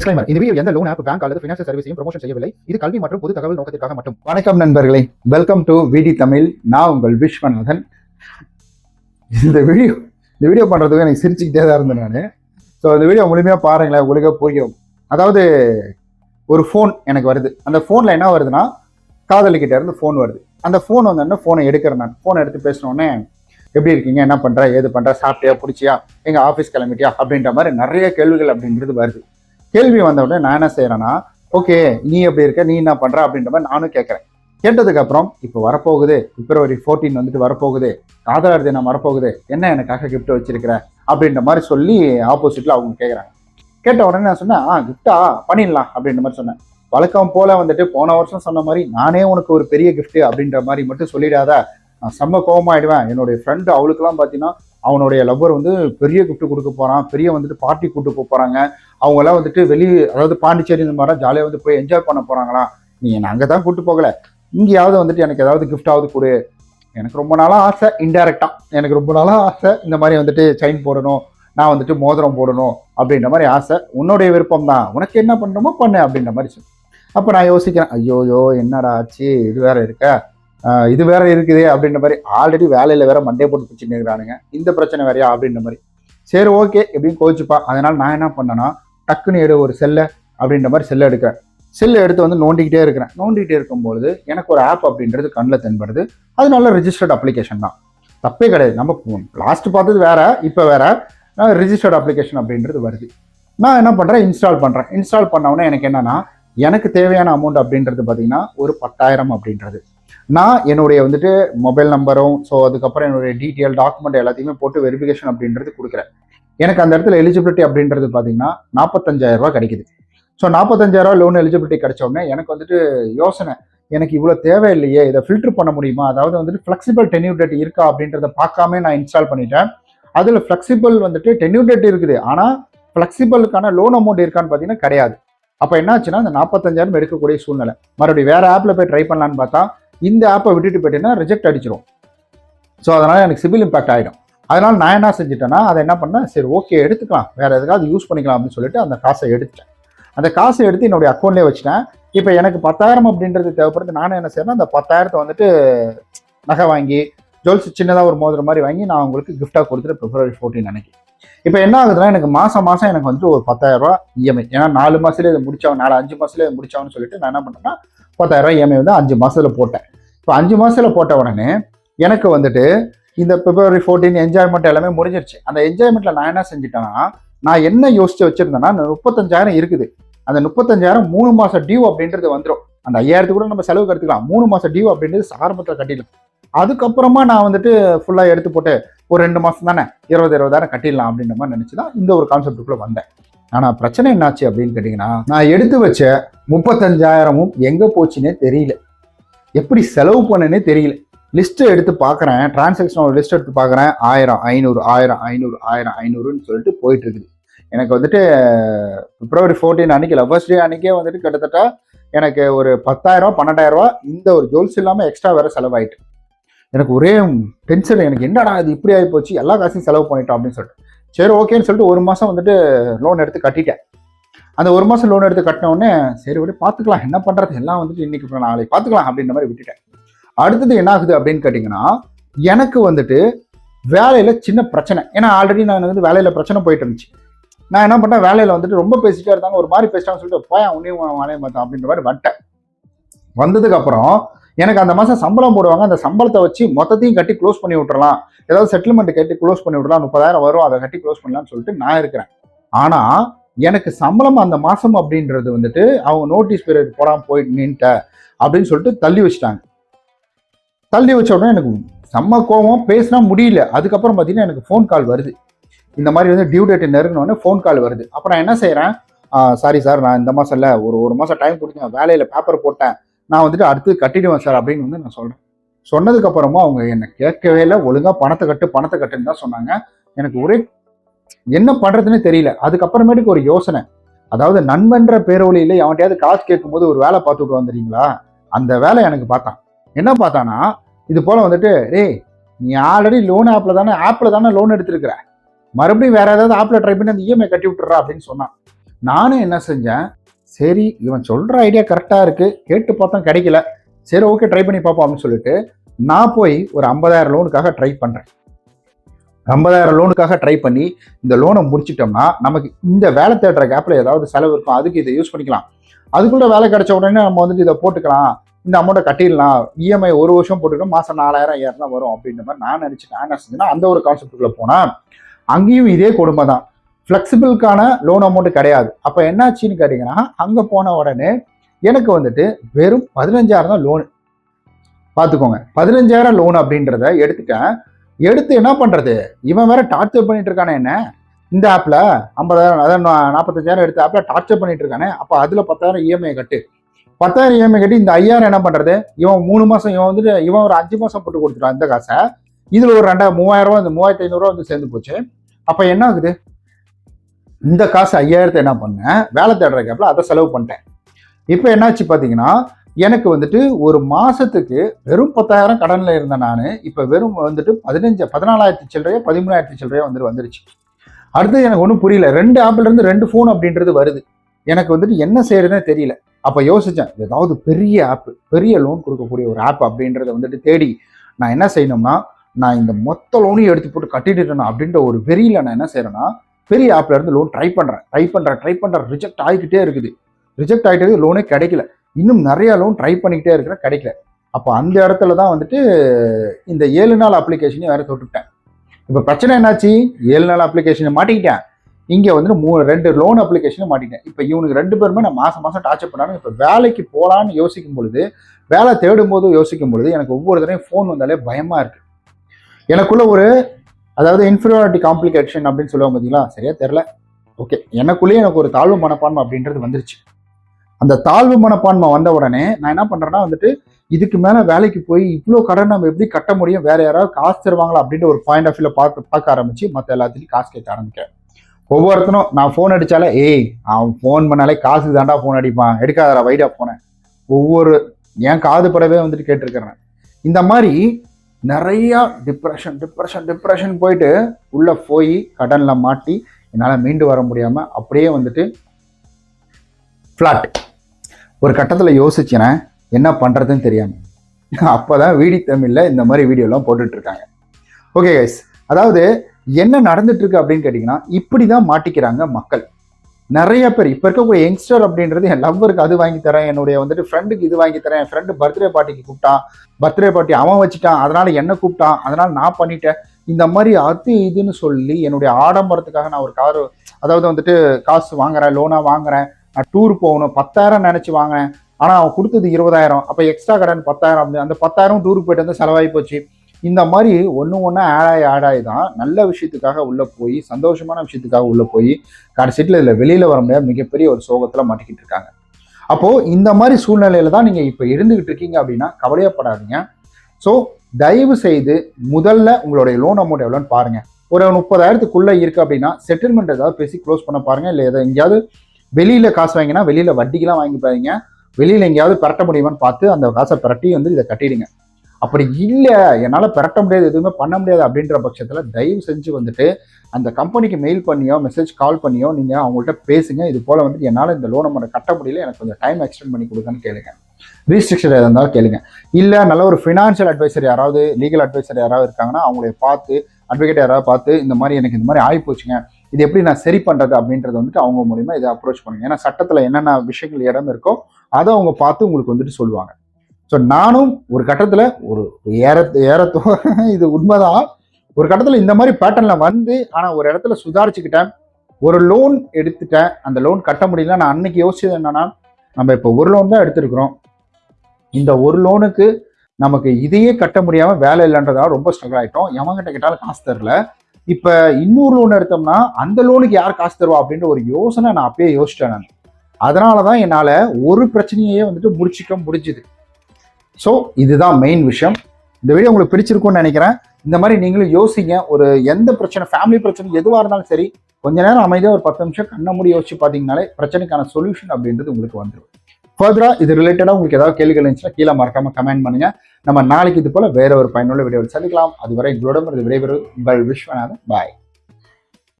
Disclaimer இந்த video எந்த loan app bank அல்லது ஃபினான்ஷியல் சர்வீஸையும் ப்ரொமோஷன் செய்யவில்லை. இது கல்வி மற்றும் பொது தகவல் நோக்கத்திற்காக மட்டும். வணக்கம் நண்பர்களே வெல்கம் டு விடி தமிழ். நான் உங்கள் விஸ்வநாதன். இந்த வீடியோ இந்த வீடியோ பண்ணுறதுக்கு எனக்கு சிரிச்சுக்கிட்டே தான் இருந்தேன் நான். ஸோ இந்த வீடியோ முழுமையாக பாருங்களேன் உலக புரியும். அதாவது ஒரு ஃபோன் எனக்கு வருது. அந்த ஃபோனில் என்ன வருதுன்னா காதலிக்கிட்ட இருந்து ஃபோன் வருது. அந்த ஃபோன் வந்தோடனே ஃபோனை எடுக்கிறேன் நான். ஃபோனை எடுத்து பேசினோடனே எப்படி இருக்கீங்க? என்ன பண்ணுற ஏது பண்ணுற சாப்பிட்டியா? பிடிச்சியா எங்கள் ஆஃபீஸ் கிளம்பிட்டியா? அப்படின்ற மாதிரி நிறைய கேள்விகள் அப்படின்றது வருது. கேள்வி வந்த உடனே நான் என்ன செய்கிறேன்னா ஓகே நீ எப்படி இருக்க? நீ என்ன பண்ற? அப்படின்ற மாதிரி நானும் கேட்குறேன் கேட்டதுக்கு அப்புறம் இப்போ வரப்போகுது. பிப்ரவரி 14 வந்துட்டு வரப்போகுது. காதலர் தினம் வரப்போகுது. என்ன எனக்காக கிஃப்ட் வச்சிருக்கிற? அப்படின்ற மாதிரி சொல்லி ஆப்போசிட்ல அவங்க கேட்குறாங்க கேட்ட உடனே நான் சொன்னேன் ஆ கிஃப்டா பண்ணிடலாம். அப்படின்ற மாதிரி சொன்னேன். வழக்கம் போல வந்துட்டு போன வருஷம் சொன்ன மாதிரி நானே உனக்கு ஒரு பெரிய கிஃப்ட் அப்படின்ற மாதிரி மட்டும் சொல்லிடாத. நான் செம்ம கோபமாயிடுவேன் என்னுடைய ஃப்ரெண்டு அவளுக்குலாம் பார்த்தீங்கன்னா அவனுடைய லவ்வர் வந்து பெரிய கிஃப்ட் கொடுக்க போகிறான் பெரிய வந்துட்டு பார்ட்டி கூப்பிட்டு போக போகிறாங்க அவங்க வந்துட்டு வெளி அதாவது பாண்டிச்சேரி இந்த மாதிரி ஜாலியாக வந்து போய் என்ஜாய் பண்ண போகிறாங்களா நீ என்னை அங்கே தான் கூப்பிட்டு போகலை. இங்கேயாவது வந்துட்டு எனக்கு ஏதாவது கிஃப்டாவது கொடு. எனக்கு ரொம்ப நாளாக ஆசை இன்டெரக்டாக எனக்கு ரொம்ப நாளாக ஆசை இந்த மாதிரி வந்துட்டு செயின் போடணும். நான் வந்துட்டு மோதிரம் போடணும் அப்படின்ற மாதிரி ஆசை. உன்னுடைய விருப்பம் தான். உனக்கு என்ன பண்ணணுமோ பண்ணு அப்படின்ற மாதிரி சொல்லு. அப்போ நான் யோசிக்கிறேன் ஐயோயோ என்னடா ஆச்சு? இது வேற இருக்க? இது வேற இருக்குதே அப்படின்ற மாதிரி ஆல்ரெடி வேலையில் வேற மண்டே போட்டு பிடிச்சிட்டு இருக்கிறானுங்க. இந்த பிரச்சனை வேறையா அப்படின்ற மாதிரி. சரி ஓகே எப்படியும் கோச்சுப்பா. அதனால நான் என்ன பண்ணேன்னா டக்குன்னு எடு ஒரு செல்லை அப்படின்ற மாதிரி செல்லை எடுக்கிறேன். செல்லை எடுத்து வந்து நோண்டிக்கிட்டே இருக்கிறேன். நோண்டிக்கிட்டே இருக்கும்பொழுது எனக்கு ஒரு ஆப் அப்படின்றது கண்ணில் தென்படுது. அது நல்ல ரிஜிஸ்டர்ட் அப்ளிகேஷன் தான். தப்பே கிடையாது. நம்ம லாஸ்ட் பார்த்தது வேற இப்போ வேற. ரிஜிஸ்டர்ட் அப்ளிகேஷன் அப்படின்றது வருது. நான் என்ன பண்ணுறேன் இன்ஸ்டால் பண்ணுறேன் இன்ஸ்டால் பண்ணவுடனே எனக்கு என்னன்னா எனக்கு தேவையான அமௌண்ட் அப்படின்றது பார்த்தீங்கன்னா ஒரு பத்தாயிரம் அப்படின்றது. நான் என்னுடைய வந்துட்டு மொபைல் நம்பரும் ஸோ அதுக்கப்புறம் என்னுடைய டீட்டெயில் டாக்குமெண்ட் எல்லாத்தையுமே போட்டு வெரிஃபிகேஷன் அப்படின்றது கொடுக்குறேன். எனக்கு அந்த இடத்துல எலிஜிபிலிட்டி அப்படின்றது பார்த்தீங்கன்னா நாற்பத்தஞ்சாயிரம் கிடைக்குது. ஸோ நாற்பத்தஞ்சாயிரம் லோன் எலிஜிபிலிட்டி கிடைச்ச உடனே எனக்கு வந்துட்டு யோசனை எனக்கு இவ்வளோ தேவையில்லையே இதை ஃபில்டர் பண்ண முடியுமா? அதாவது வந்துட்டு ஃப்ளெக்சிபிள் டென்யூ டேட் இருக்கா அப்படின்றத பார்க்காம நான் இன்ஸ்டால் பண்ணிட்டேன். அதில் ஃப்ளெக்சிபிள் வந்துட்டு டென்யூ டேட் இருக்குது. ஆனால் ஃப்ளெக்சிபிளுக்கான லோன் அமௌண்ட் இருக்கான்னு பார்த்தீங்கன்னா கிடையாது. அப்போ என்னாச்சுன்னா அந்த நாற்பத்தஞ்சாயிரம் எடுக்கக்கூடிய சூழ்நிலை. மறுபடியும் வேறு ஆப்பில் போய் ட்ரை பண்ணலான்னு பார்த்தா இந்த ஆப்பை விட்டுட்டு போயிட்டேன்னா ரிஜெக்ட் அடிச்சிடும் ஸோ அதனால் எனக்கு சிவில் இம்பாக்ட் ஆகிடும் அதனால் நான் என்ன செஞ்சுட்டேன்னா அதை என்ன பண்ணேன்? சரி ஓகே எடுத்துக்கலாம். வேறு எதுக்காவது யூஸ் பண்ணிக்கலாம் அப்படின்னு சொல்லிட்டு அந்த காசை எடுத்துட்டேன். அந்த காசை எடுத்து என்னுடைய அக்கௌண்ட்லேயே வச்சுட்டேன். இப்போ எனக்கு பத்தாயிரம் அப்படின்றது தேவைப்படுது. நானும் என்ன செய்யறேன்னா அந்த பத்தாயிரத்தை வந்துட்டு நகை வாங்கி ஜுவல்ஸ் சின்னதாக ஒரு மோதிரம் மாதிரி வாங்கி நான் உங்களுக்கு கிஃப்டாக கொடுத்துட்டு பிப்ரவரி ஃபோர்டீன் அன்னைக்கு. இப்போ என்ன ஆகுதுன்னா எனக்கு மாதம் மாதம் எனக்கு வந்துட்டு ஒரு பத்தாயிரம் இஎம்ஐ ஏன்னா நாலு மாதத்துல இதை முடிச்சவன் நாலு அஞ்சு மாதத்துல இதை முடிச்சவன்னு சொல்லிட்டு நான் என்ன பண்ணேன்னா பத்தாயிரம் இஎம்ஐ வந்து அஞ்சு மாதத்தில் போட்டேன். இப்போ அஞ்சு மாதத்தில் போட்ட உடனே எனக்கு வந்துட்டு இந்த பிப்ரவரி ஃபோர்டீன் என்ஜாய்மெண்ட் எல்லாமே முடிஞ்சிருச்சு. அந்த என்ஜாய்மெண்ட்டில் நான் என்ன செஞ்சுட்டேன்னா நான் என்ன யோசிச்சு வச்சுருந்தேன்னா அந்த முப்பத்தஞ்சாயிரம் இருக்குது. அந்த முப்பத்தஞ்சாயிரம் மூணு மாதம் டியூ அப்படின்றது வந்துடும் அந்த ஐயாயிரத்து கூட நம்ம செலவு கற்றுக்கலாம் மூணு மாதம் டியூ அப்படின்றது ஆரம்பத்தில் கட்டிடலாம். அதுக்கப்புறமா நான் வந்துட்டு ஃபுல்லாக எடுத்து போட்டு ஒரு ரெண்டு மாதம் தானே இருபது இருபதாயிரம் கட்டிடலாம் அப்படின்ற மாதிரி நினச்சி தான் இந்த ஒரு கான்செப்டுக்குள்ளே வந்தேன். ஆனால் பிரச்சனை என்னாச்சு அப்படின்னு கேட்டிங்கன்னா நான் எடுத்து வச்ச முப்பத்தஞ்சாயிரமும் எங்கே போச்சுன்னே தெரியல. எப்படி செலவு பண்ணனே தெரியல. லிஸ்ட்டு எடுத்து பார்க்குறேன் டிரான்சாக்ஷனோட லிஸ்ட் எடுத்து பார்க்குறேன் ஆயிரம் ஐநூறு ஆயிரம் ஐநூறு ஆயிரம் ஐநூறுன்னு சொல்லிட்டு போயிட்டு இருக்குது. எனக்கு வந்துட்டு பிப்ரவரி ஃபோர்டீன் அன்னைக்கு லவ்வர்ஸ் டே அன்னைக்கே வந்துட்டு கிட்டத்தட்ட எனக்கு ஒரு பத்தாயிரம் பன்னெண்டாயிரம் ரூபா இந்த ஒரு ஜுவல்ஸ் இல்லாமல் எக்ஸ்ட்ரா வேற செலவாயிட்டு. எனக்கு ஒரே டென்ஷன் எனக்கு என்னடா இது இப்படி ஆகி போச்சு? எல்லா காசையும் செலவு பண்ணிட்டோம் அப்படின்னு சொல்லிட்டு. சரி ஓகேன்னு சொல்லிட்டு ஒரு மாதம் வந்துட்டு லோன் எடுத்து கட்டிட்டேன். அந்த ஒரு மாதம் லோன் எடுத்து கட்டினோடனே சரி விட பார்த்துக்கலாம் என்ன பண்ணுறது எல்லாம் வந்துட்டு இன்னைக்கு நாளைக்கு பார்த்துக்கலாம் அப்படின்ற மாதிரி விட்டுட்டேன். அடுத்தது என்ன ஆகுது அப்படின்னு கேட்டிங்கன்னா எனக்கு வந்துட்டு வேலையில் சின்ன பிரச்சனை. ஏன்னா ஆல்ரெடி நான் வந்து வேலையில் பிரச்சனை போயிட்டு இருந்துச்சு. நான் என்ன பண்ணேன்? வேலையில் வந்துட்டு ரொம்ப பேசிட்டே இருந்தாங்க. ஒரு மாதிரி பேசிட்டாங்கன்னு சொல்லிட்டு போய் உன்னையும் வானே வேலையை பார்த்தேன் அப்படின்ற மாதிரி வட்டேன் வந்ததுக்கு அப்புறம் எனக்கு அந்த மாதம் சம்பளம் போடுவாங்க. அந்த சம்பளத்தை வச்சு மொத்தத்தையும் கட்டி க்ளோஸ் பண்ணி விட்டுறலாம். ஏதாவது செட்டில்மெண்ட் கட்டி க்ளோஸ் பண்ணி விடலாம் முப்பதாயிரம் வரும். அதை கட்டி க்ளோஸ் பண்ணலாம்னு சொல்லிட்டு நான் இருக்கிறேன். ஆனால் எனக்கு சம்பளம் அந்த மாதம் அப்படின்றது வந்துட்டு அவங்க நோட்டீஸ் பீரியட் போடாமல் போயிட்டு நின்ட்ட அப்படின்னு சொல்லிட்டு தள்ளி வச்சுட்டாங்க. தள்ளி வச்ச உடனே எனக்கு செம்ம கோபம் பேசினா முடியல. அதுக்கப்புறம் பார்த்தீங்கன்னா எனக்கு ஃபோன் கால் வருது. இந்த மாதிரி வந்து டியூ டேட் நெருங்கினோடனே ஃபோன் கால் வருது. அப்போ நான் என்ன செய்கிறேன் சாரி சார் நான் இந்த மாதம் இல்லை. ஒரு ஒரு மாதம் டைம் கொடுத்தேன் வேலையில் பேப்பர் போட்டேன். நான் வந்துட்டு அடுத்து கட்டிடுவேன் சார் அப்படின்னு வந்து நான் சொல்கிறேன் சொன்னதுக்கப்புறமா அவங்க என்னை கேட்கவே இல்லை. ஒழுங்காக பணத்தை கட்டு பணத்தை கட்டுன்னு தான் சொன்னாங்க. எனக்கு ஒரே என்ன பண்ணுறதுன்னு தெரியல. அதுக்கப்புறமேட்டுக்கு ஒரு யோசனை. அதாவது நண்பன்ற பேரொழியில் அவன்கிட்டயாவது காசு கேட்கும்போது ஒரு வேலை பார்த்துட்டு வந்துடுறீங்களா அந்த வேலை எனக்கு பார்த்தான். என்ன பார்த்தானா இது போல் வந்துட்டு டேய் நீ ஆல்ரெடி லோன் ஆப்பில் தானே ஆப்பில் தானே லோன் எடுத்திருக்கிற. மறுபடியும் வேற ஏதாவது ஆப்பில் ட்ரை பண்ணி அந்த இஎம்ஐ கட்டி விட்டுறா அப்படின்னு சொன்னான். நானும் என்ன செஞ்சேன் சரி இவன் சொல்கிற ஐடியா கரெக்டாக இருக்குது கேட்டு பார்த்தா கிடைக்கல. சரி ஓகே ட்ரை பண்ணி பார்ப்போம் அப்படின்னு சொல்லிட்டு நான் போய் ஒரு ஐம்பதாயிரம் லோனுக்காக ட்ரை பண்ணுறேன் ஐம்பதாயிரம் லோனுக்காக ட்ரை பண்ணி இந்த லோனை முடிச்சிட்டோம்னா நமக்கு இந்த வேலை தேடுற கேப்பில் ஏதாவது செலவு இருக்கும் அதுக்கு இதை யூஸ் பண்ணிக்கலாம். அதுக்குள்ள வேலை கிடைச்ச உடனே நம்ம வந்துட்டு இதை போட்டுக்கலாம். இந்த அமௌண்ட்டை கட்டிடலாம். இஎம்ஐ ஒரு வருஷம் போட்டுக்கணும் மாதம் நாலாயிரம் ஐயாயிரம் தான் வரும் அப்படின்ற மாதிரி நான் நினச்சிட்டேன். நான் என்ன செஞ்சேன்னா அந்த ஒரு கான்செப்டுக்குள்ளே போனால் அங்கேயும் இதே கொடுமை தான். ஃப்ளெக்சிபிளுக்கான லோன் அமௌண்ட்டு கிடையாது. அப்போ என்னாச்சுன்னு கேட்டிங்கன்னா அங்கே போன உடனே எனக்கு வந்துட்டு வெறும் பதினஞ்சாயிரம் தான் லோனு பார்த்துக்கோங்க. பதினஞ்சாயிரம் லோன் அப்படின்றத எடுத்துட்டேன். எடுத்து என்ன பண்ணுறது இவன் வேற டார்ச்சர் பண்ணிட்டு இருக்கானே என்ன? இந்த ஆப்பில் ஐம்பதாயிரம் அதான் நாற்பத்தஞ்சாயிரம் எடுத்த ஆப்பில் டார்ச்சர் பண்ணிட்டு இருக்கானே? அப்போ அதில் பத்தாயிரம் இஎம்ஐ கட்டு. பத்தாயிரம் இஎம்ஐ கட்டி இந்த ஐயாயிரம் என்ன பண்ணுறது இவன் மூணு மாதம் இவன் வந்துட்டு இவன் ஒரு அஞ்சு மாதம் போட்டு கொடுத்துட்டான் இந்த காசை. இதில் ஒரு ரெண்டாயிரம் மூவாயிரம் ரூபா இந்த மூவாயிரத்தி ஐநூறுரூவா வந்து சேர்ந்து போச்சு. அப்போ என்ன ஆகுது? இந்த காசு ஐயாயிரத்தை என்ன பண்ணேன்? வேலை தேடுற கேப்பில் அதை செலவு பண்ணிட்டேன். இப்போ என்னாச்சு பார்த்தீங்கன்னா எனக்கு வந்துட்டு ஒரு மாசத்துக்கு வெறும் பத்தாயிரம் கடன்ல இருந்தேன் நான் இப்போ வெறும் வந்துட்டு பதினஞ்சு பதினாலாயிரத்தி சில்லறையோ பதிமூணாயிரத்தி சில்லறையோ வந்துட்டு வந்துருச்சு. அடுத்து எனக்கு ஒன்றும் புரியல. ரெண்டு ஆப்ல இருந்து ரெண்டு ஃபோன் அப்படின்றது வருது. எனக்கு வந்துட்டு என்ன செய்யறதுன்னு தெரியல. அப்போ யோசிச்சேன் ஏதாவது பெரிய ஆப் பெரிய லோன் கொடுக்கக்கூடிய ஒரு ஆப் அப்படின்றத வந்துட்டு தேடி நான் என்ன செய்யணும்னா நான் இந்த மொத்த லோனையும் எடுத்து போட்டு கட்டிட்டு அப்படின்ற ஒரு வெறியில நான் என்ன செய்யறேன்னா பெரிய ஆப்ல இருந்து லோன் ட்ரை பண்றேன். ட்ரை பண்றேன் ட்ரை பண்றேன். ரிஜெக்ட் ஆகிக்கிட்டே இருக்குது. ரிஜெக்ட் ஆகிட்டே லோனே கிடைக்கல. இன்னும் நிறைய லோன் ட்ரை பண்ணிக்கிட்டே இருக்கிற கிடைக்கல. அப்போ அந்த இடத்துல தான் வந்துட்டு இந்த ஏழு நாள் அப்ளிகேஷனையும் வேறு தொட்டுட்டேன் இப்போ பிரச்சனை என்னாச்சு? ஏழு நாள் அப்ளிகேஷனை மாட்டிக்கிட்டேன். இங்கே வந்துட்டு மூ ரெண்டு லோன் அப்ளிகேஷனும் மாட்டிக்கிட்டேன். இப்போ இவனுக்கு ரெண்டு பேருமே நான் மாதம் மாதம் டார்ச்சர் பண்ணாலும் இப்போ வேலைக்கு போகலான்னு யோசிக்கும் பொழுது வேலை தேடும் போது யோசிக்கும் பொழுது எனக்கு ஒவ்வொரு தடவையும் ஃபோன் வந்தாலே பயமாக இருக்கு. எனக்குள்ள ஒரு அதாவது இன்ஃபீரியாரிட்டி காம்ப்ளிகேஷன் அப்படின்னு சொல்லுவாங்க பார்த்தீங்களா சரியா தெரில ஓகே எனக்குள்ளேயே எனக்கு ஒரு தாழ்வு மனப்பான்மை அப்படின்றது வந்துருச்சு. அந்த தாழ்வு மனப்பான்மை வந்த உடனே நான் என்ன பண்றேன்னா வந்துட்டு இதுக்கு மேல வேலைக்கு போய் இவ்வளோ கடன் நம்ம எப்படி கட்ட முடியும்? வேற யாராவது காசு தருவாங்களா? அப்படின்ற ஒரு பாயிண்ட் ஆஃப் வியூல பார்க்க பார்க்க ஆரம்பிச்சு மற்ற எல்லாத்துலையும் காசு கேட்க ஆரம்பிக்கிறேன். ஒவ்வொருத்தனும் நான் ஃபோன் அடிச்சாலே ஏய் அவன் ஃபோன் பண்ணாலே காசு தாண்டா ஃபோன் அடிப்பான். எடுக்காதடா வைடா போனேன் ஒவ்வொரு என் காது படவே வந்துட்டு கேட்டிருக்கிறேன். இந்த மாதிரி நிறைய டிப்ரெஷன் டிப்ரெஷன் டிப்ரெஷன் போயிட்டு உள்ள போய் கடன்ல மாட்டி என்னால் மீண்டு வர முடியாம அப்படியே வந்துட்டு ஃப்ளாட் ஒரு கட்டத்தில் யோசிச்சேன் என்ன பண்ணுறதுன்னு தெரியாமல் அப்போ தான் வீடி தமிழில் இந்த மாதிரி வீடியோலாம் போட்டுட்ருக்காங்க. ஓகே கைஸ் அதாவது என்ன நடந்துட்டுருக்கு அப்படின்னு கேட்டிங்கன்னா இப்படி தான் மாட்டிக்கிறாங்க மக்கள். நிறைய பேர் இப்போ இருக்கக்கூடிய யங்ஸ்டர் அப்படின்றது என் லவ்வருக்கு அது வாங்கி தரேன் என்னுடைய வந்துட்டு ஃப்ரெண்டுக்கு இது வாங்கி தரேன் என் ஃப்ரெண்டு பர்த்டே பார்ட்டிக்கு கூப்பிட்டான் பர்த்டே பார்ட்டி அவன் வச்சுட்டான் அதனால் என்ன கூப்பிட்டான் அதனால் நான் பண்ணிட்டேன். இந்த மாதிரி அது இதுன்னு சொல்லி என்னுடைய ஆடம்பரத்துக்காக நான் ஒரு கார் அதாவது வந்துட்டு காசு வாங்குறேன் லோனாக வாங்குறேன். நான் டூர் போகணும் பத்தாயிரம் நினச்சி வாங்கினேன். ஆனால் அவன் கொடுத்தது இருபதாயிரம். அப்போ எக்ஸ்ட்ரா கடன் பத்தாயிரம். அப்படி அந்த பத்தாயிரம் டூருக்கு போயிட்டு வந்து செலவாகி போச்சு. இந்த மாதிரி ஒன்று ஒன்றா ஆடாய் ஆடாய் தான் நல்ல விஷயத்துக்காக உள்ளே போய் சந்தோஷமான விஷயத்துக்காக உள்ளே போய் கடைசியில் இதில் வெளியில் வர முடியாது மிகப்பெரிய ஒரு சோகத்தில் மாட்டிக்கிட்டு இருக்காங்க. அப்போது இந்த மாதிரி சூழ்நிலையில தான் நீங்கள் இப்போ இருந்துக்கிட்டு இருக்கீங்க அப்படின்னா கவலையப்படாதீங்க ஸோ தயவு செய்து முதல்ல உங்களுடைய லோன் அமௌண்ட் எவ்வளோன்னு பாருங்கள் ஒரு முப்பதாயிரத்துக்குள்ளே இருக்குது அப்படின்னா செட்டில்மெண்ட் ஏதாவது பேசி க்ளோஸ் பண்ண பாருங்கள் இல்லை எதை எங்கேயாவது வெளியில் காசு வாங்கினா வெளியில் வட்டிக்கெலாம் வாங்கி பாருங்க எங்கேயாவது பரட்ட முடியுமான்னு பார்த்து அந்த காசை பரட்டி வந்து இதை கட்டிடுங்க. அப்படி இல்லை என்னால் பரட்ட முடியாது எதுவுமே பண்ண முடியாது அப்படின்ற பட்சத்தில் தயவு செஞ்சு வந்துட்டு அந்த கம்பெனிக்கு மெயில் பண்ணியோ மெசேஜ் கால் பண்ணியோ நீங்கள் அவங்கள்ட்ட பேசுங்க. இது போல் வந்துட்டு என்னால் இந்த லோனை மட்டும் கட்ட முடியல எனக்கு கொஞ்சம் டைம் எக்ஸ்டெண்ட் பண்ணி கொடுங்கன்னு கேளுங்க. ரீஸ்ட்ரிக்ஷன் எதாக இருந்தாலும் கேளுங்க. இல்லை நல்ல ஒரு ஃபினான்ஷியல் அட்வைசர் யாராவது லீகல் அட்வைசர் யாராவது இருக்காங்கன்னா அவங்கள பார்த்து அட்வொகேட் யாராவது பார்த்து இந்த மாதிரி எனக்கு இந்த மாதிரி ஆகி போச்சுங்க இது எப்படி நான் சரி பண்ணுறது அப்படின்றத வந்துட்டு அவங்க மூலிமா இதை அப்ரோச் பண்ணுங்க. ஏன்னா சட்டத்தில் என்னென்ன விஷயங்கள் இடம் இருக்கோ அதை அவங்க பார்த்து உங்களுக்கு வந்துட்டு சொல்லுவாங்க. ஸோ நானும் ஒரு கட்டத்தில் ஒரு ஏற ஏறத்தோ இது உண்மைதான். ஒரு கட்டத்தில் இந்த மாதிரி பேட்டர்னில் வந்து ஆனால் ஒரு இடத்துல சுதாரிச்சுக்கிட்டேன். ஒரு லோன் எடுத்துட்டேன். அந்த லோன் கட்ட முடியல. நான் அன்னைக்கு யோசிச்சது என்னன்னா நம்ம இப்போ ஒரு லோன் தான் எடுத்திருக்கிறோம். இந்த ஒரு லோனுக்கு நமக்கு இதையே கட்ட முடியாமல் வேலை இல்லைன்றதால ரொம்ப ஸ்ட்ரகிள் ஆகிட்டோம் எவங்கிட்ட கேட்டாலும் காசு தரல. இப்ப இன்னொரு லோன் எடுத்தோம்னா அந்த லோனுக்கு யார் காசு தருவா அப்படின்ற ஒரு யோசனை நான் அப்பயே யோசிச்சேன் நான். அதனாலதான் என்னால ஒரு பிரச்சனையே வந்துட்டு முடிச்சிக்க முடிஞ்சுது. ஸோ இதுதான் மெயின் விஷயம். இந்த வீடியோ உங்களுக்கு பிடிச்சிருக்கும்னு நினைக்கிறேன். இந்த மாதிரி நீங்களும் யோசிங்க. ஒரு எந்த பிரச்சனை ஃபேமிலி பிரச்சனை எதுவாக இருந்தாலும் சரி கொஞ்ச நேரம் அமைதியாக ஒரு பத்து நிமிஷம் கண்ண மூடி யோசிச்சு பார்த்தீங்கனாலே பிரச்சனைக்கான சொல்யூஷன் அப்படின்றது உங்களுக்கு வந்துடும் ஃபர்தராக இது ரிலேட்டடாக உங்களுக்கு ஏதாவது கேள்விகள் இருந்துச்சுன்னா கீழே மறக்காம கமெண்ட் பண்ணுங்க. நம்ம நாளைக்கு இது போல வேற ஒரு பயனுள்ள வீடியோவில் சந்திக்கலாம். அதுவரை உங்களிடம் விடைபெறும் உங்கள் விஸ்வநாதன். பாய்